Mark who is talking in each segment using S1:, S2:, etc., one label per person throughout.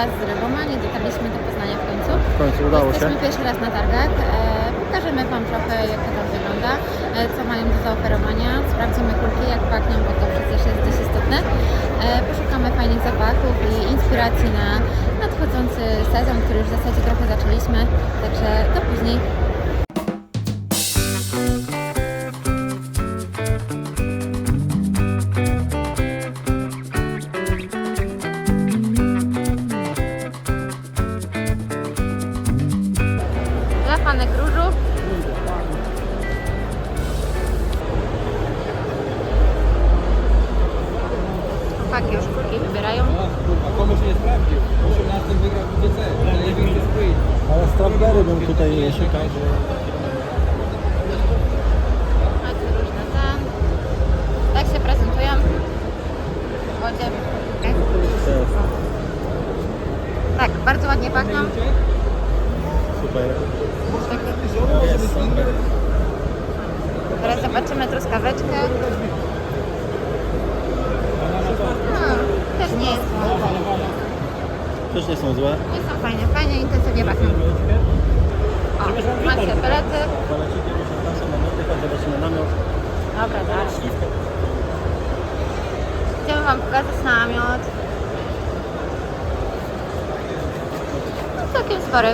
S1: Was z Rybomani. Dotarliśmy do Poznania w końcu.
S2: W końcu udało się.
S1: Jesteśmy pierwszy raz na targach. E, pokażemy Wam trochę, jak to tam wygląda, e, co mają do zaoferowania. Sprawdzimy kulki, jak pachną, bo to przecież jest dość istotne. E, poszukamy fajnych zapachów i inspiracji na nadchodzący sezon, który już w zasadzie trochę zaczęliśmy. Także do później. Truskaweczkę. No, też nie jest złe.
S2: Też nie są złe.
S1: Nie są fajne, fajnie intensywnie pachną. O, macie pelety.
S2: Się nasze namioty, chodź zobaczymy namiot.
S1: Dobra, tak. Chcemy Wam pokazać namiot. No, całkiem spory.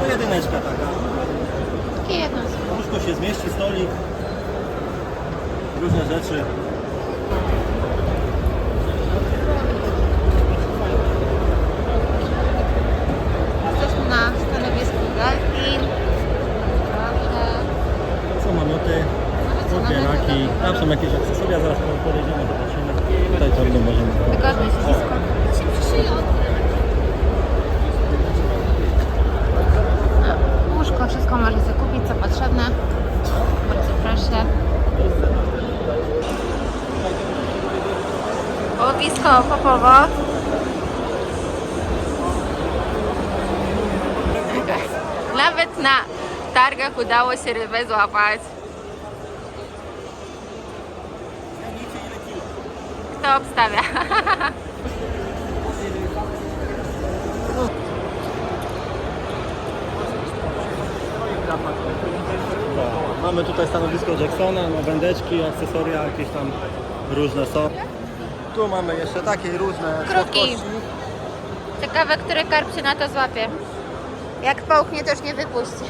S2: No jedyneczka taka.
S1: Takie jedno
S2: Łóżko się zmieści, stolik. Różne rzeczy.
S1: Jesteśmy na stanowisku galki. Proszę.
S2: Są namioty, podbieraki. Tam są jakieś akcesoria, zaraz podejdziemy, zobaczymy. Tutaj torbę możemy.
S1: Wygodne siedzisko. A, Łóżko, wszystko można sobie kupić, co potrzebne. Bardzo proszę. Łowisko popowo. Nawet na targach udało się rybę złapać. Kto obstawia?
S2: Mamy tutaj stanowisko Jacksona, no wędeczki, akcesoria jakieś tam różne są. Tu mamy jeszcze takie różne
S1: Krótki.
S2: słodkości.
S1: Ciekawe, który karp się na to złapie. Jak połknie, to już nie wypuści.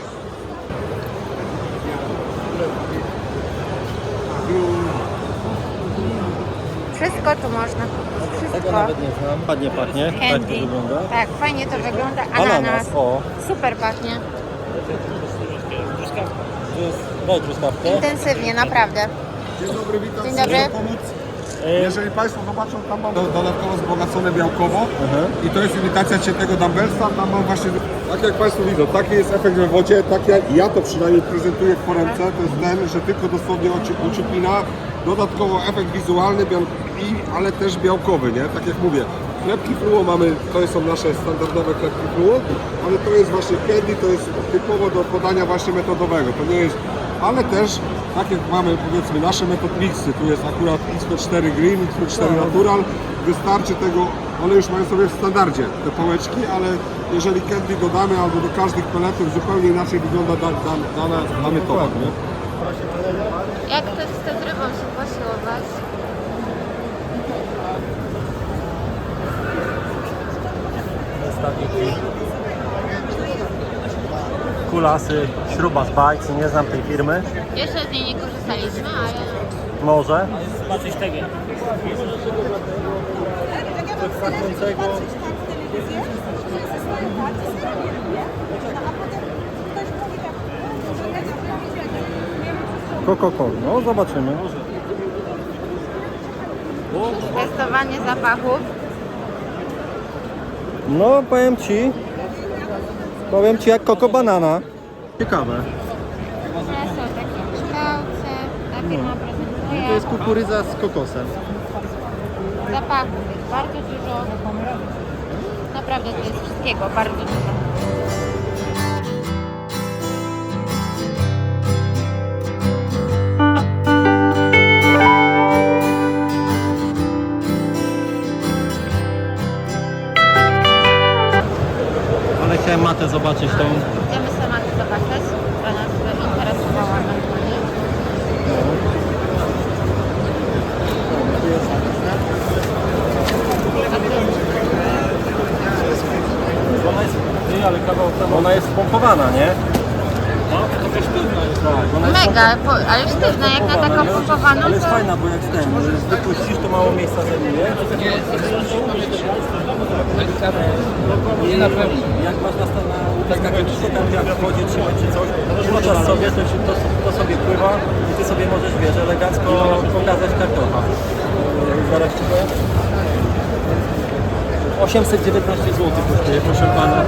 S1: Wszystko tu można kupić.
S2: Tego
S1: Wszystko.
S2: nawet nie znam. Ładnie pachnie, tak to
S1: Candy.
S2: wygląda.
S1: Tak, fajnie to wygląda. Ananas.
S2: Ananas, o.
S1: Super pachnie.
S2: Tu jest, daj truskawkę.
S1: Intensywnie, naprawdę.
S3: Dzień dobry, witam.
S1: Dzień dobry.
S3: Pomóc. Jeżeli Państwo zobaczą, tam mam do- dodatkowo wzbogacone białkowo i to jest imitacja ciętego dumbbellsa, tam mam właśnie, tak jak Państwo widzą, taki jest efekt we wodzie, tak jak ja to przynajmniej prezentuję w foremce, to jest ten, że tylko dosłownie uciepina, dodatkowo efekt wizualny, i, ale też białkowy, nie? Tak jak mówię, chlebki fluo mamy, to są nasze standardowe chlebki fluo, ale to jest właśnie candy, to jest typowo do podania właśnie metodowego, to nie jest, ale też tak jak mamy powiedzmy nasze metod mixy, tu jest akurat XP4 Green, XP4 Natural, wystarczy tego, one już mają sobie w standardzie te pałeczki, ale jeżeli candy dodamy albo do każdych peletów zupełnie inaczej wygląda da, da, dana, dany towar, nie?
S1: Jak ktoś chce z rybą się posiłować,
S2: Zestawiki. Kulasy, śruba z bajc, nie znam tej firmy.
S1: jeszcze z niej nie korzystaliśmy, ale
S2: Może. Coś pachnącego. Coca-Cola, no zobaczymy.
S1: testowanie zapachów.
S2: No powiem Ci, powiem Ci jak koko banana. Ciekawe.
S1: One są takie w kształcie. Ta firma prezentuje.
S2: To jest kukurydza z kokosem.
S1: Zapachów jest bardzo dużo. Naprawdę to jest wszystkiego bardzo dużo.
S2: Zobaczyć tą.
S1: Idziemy samatę zobaczyć, która nas interesowała ewentualnie.
S2: Ona jest pompowana, nie? No, to też sztywna jest. Tak, ona jest
S1: Mega, po, ale sztywna, jak na taką pompowaną,
S2: Ale jest
S1: to...
S2: fajna, bo jak ten, wypuścisz, to mało miejsca zajmuje.
S4: Nie na pewno.
S2: Jak masz na tak tam jak w wodzie trzymać czy coś, wrzucasz sobie, to, to, to sobie pływa i ty sobie możesz, wiesz, elegancko pokazać kartocha. Zaraz ci powiem. 819 zł kosztuje, proszę pana.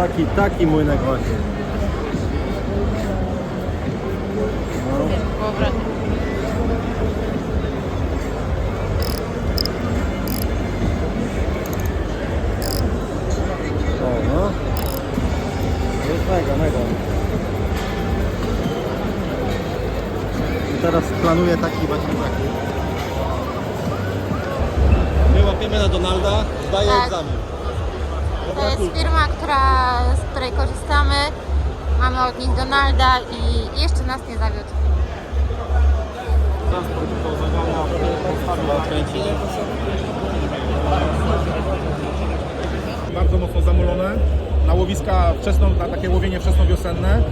S2: Taki, taki młynek właśnie. O no. To jest mega, mega. I teraz planuję taki właśnie taki. My łapiemy na Donalda, zdaję
S1: Tak.
S2: egzamin.
S1: To jest firma, która, z której korzystamy. Mamy od nich Donalda i jeszcze nas nie zawiódł.
S5: bardzo mocno zamulone. Na łowiska wczesno, na takie łowienie wczesnowiosenne. E,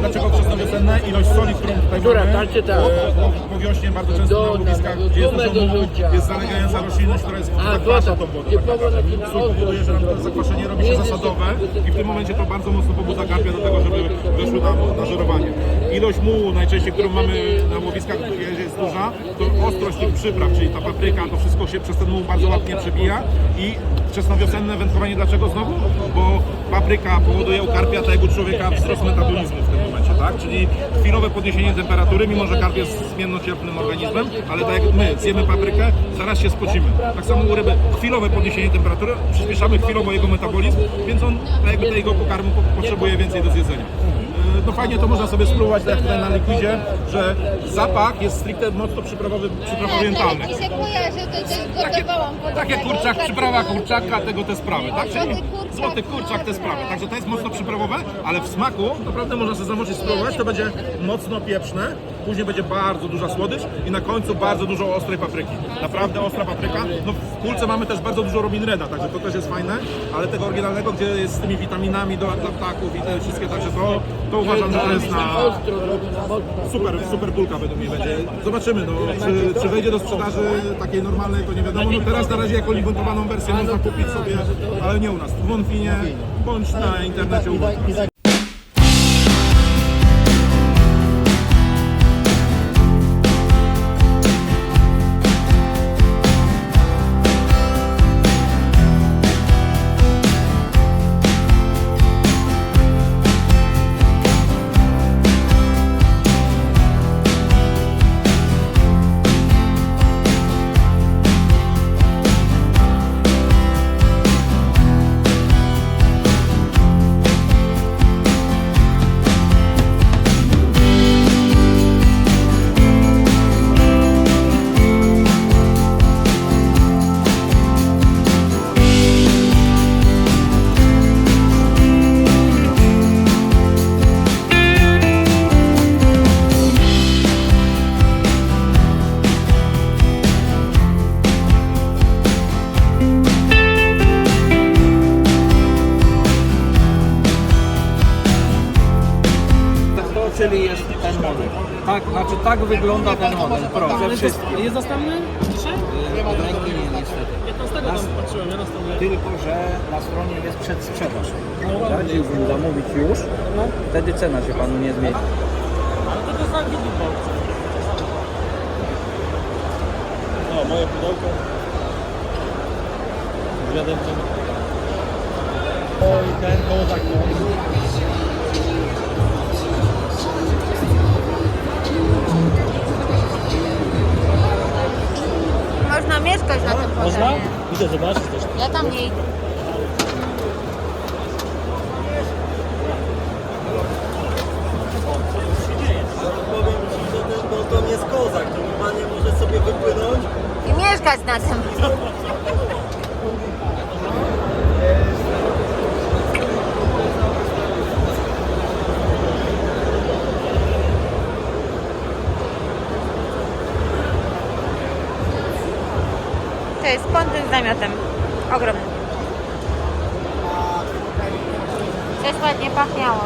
S5: Dlaczego wczesnowiosenne? Ilość soli, którą tutaj
S6: Która?
S5: mamy
S6: Tak czy tak?
S5: e, po- po wiośnie bardzo często na
S6: Do-
S5: łowiskach,
S6: do-
S5: gdzie jest
S6: gumę
S5: dużo jest zalegająca roślinność, która jest
S6: A,
S5: zakwasza tą wodą.
S6: Typowo taki na
S5: Sól powoduje, że nam to zakwaszenie robi się zasadowe i w tym momencie to bardzo mocno pobudza karpia do tego, żeby weszły na, na żerowanie. Ilość mułu najczęściej, którą mamy na łowiskach, gdzie jest duża, to ostrość tych przypraw, czyli ta papryka, to wszystko się przez ten muł bardzo ładnie przebija i wczesnowiosenne wędkowanie dlaczego znowu? Bo papryka powoduje u karpia, tak jak u człowieka, wzrost metabolizmu w tym momencie, tak? Czyli chwilowe podniesienie temperatury, mimo że karp jest zmiennocierpnym organizmem, ale tak jak my zjemy paprykę, zaraz się spocimy. Tak samo u ryby chwilowe podniesienie temperatury, przyspieszamy chwilowo jego metabolizm, więc on tak jakby tego pokarmu po- potrzebuje więcej do zjedzenia. No fajnie to można sobie spróbować, tak jak tutaj na likwidzie, że zapach jest stricte mocno przyprawowy, przypraw orientalny.
S1: się kojarzy, to też gotowałam
S5: Takie kurczak, przyprawa kurczaka, tego te sprawy, tak? Czyli
S1: Złoty kurczak,
S5: złoty kurczak, te sprawy. Także to jest mocno przyprawowe, ale w smaku naprawdę można sobie zamoczyć, spróbować. To będzie mocno pieprzne, później będzie bardzo duża słodycz i na końcu bardzo dużo ostrej papryki. Naprawdę ostra papryka. No w kulce mamy też bardzo dużo Robin Reda, także to też jest fajne, ale tego oryginalnego, gdzie jest z tymi witaminami do, dla ptaków i te wszystkie, także to, to uważam, super, super bulka według mnie będzie. Zobaczymy, no, czy, czy wejdzie do sprzedaży takiej normalnej, to nie wiadomo. No teraz na razie jako limitowaną wersję można kupić sobie, ale nie u nas. W Wonfinie bądź na internecie u.
S4: Tak, znaczy tak wygląda ten model, proszę, wszystkie.
S6: Jest dostępny dzisiaj?
S4: Nie niestety. Na-
S6: tam patrzyłem, ja.
S4: Tylko, że na stronie jest przedsprzedaż. Radziłbym zamówić już, wtedy cena się panu nie zmieni.
S6: Ale to jest tak widimo.
S2: O, moje pudełko. Z wiaderkiem. O, i ten kozak, no.
S1: Można mieszkać na tym
S6: Można?
S1: poziomie.
S6: Idę zobaczyć też.
S1: Ja tam nie idę.
S2: Powiem Ci, że ten ponton jest kozak, to normalnie może sobie wypłynąć.
S1: I mieszkać na tym. ponton z namiotem. Ogromny. Też ładnie pachniało.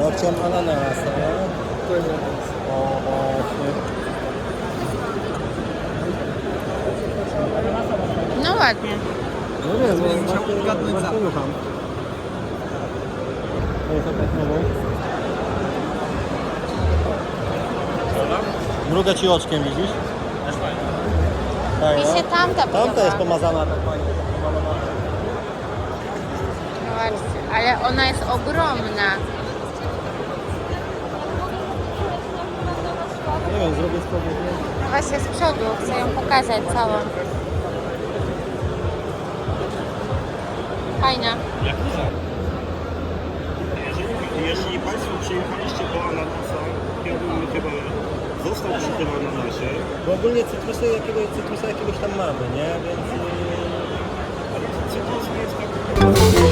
S2: No, chciałem ananasa. O, właśnie.
S1: No ładnie.
S2: No nie, bo właśnie, właśnie rucham. O, tak nową. Mruga ci oczkiem, widzisz?
S1: Mi się tamta
S2: Tamta jest
S1: podoba.
S2: pomazana tak fajnie.
S1: Zobaczcie, ale ona jest ogromna.
S2: Nie wiem, zrobię z tobą.
S1: Właśnie z przodu, chcę ją pokazać całą. Fajna.
S7: Jeżeli, jeśli Państwo przyjechaliście bym chyba został przy tym ananasie.
S2: Bo ogólnie cytrusy, jakiegoś cytrusa jakiegoś tam mamy, nie? Więc... yy,
S7: Cytrus nie jest tak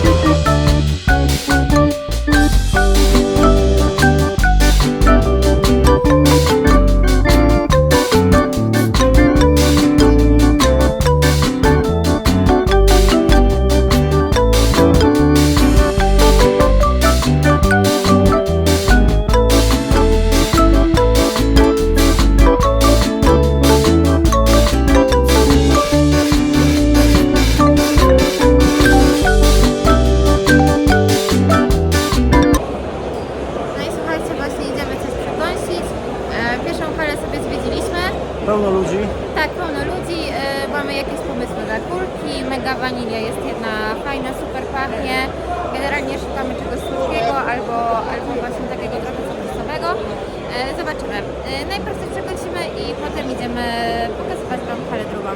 S1: Mamy jakieś pomysły na kulki. Mega wanilia jest jedna fajna, super pachnie. Generalnie szukamy czegoś słodkiego albo, albo właśnie takiego trochę cytrusowego. E, Zobaczymy. E, Najpierw coś przekąsimy i potem idziemy pokazywać Wam halę drugą.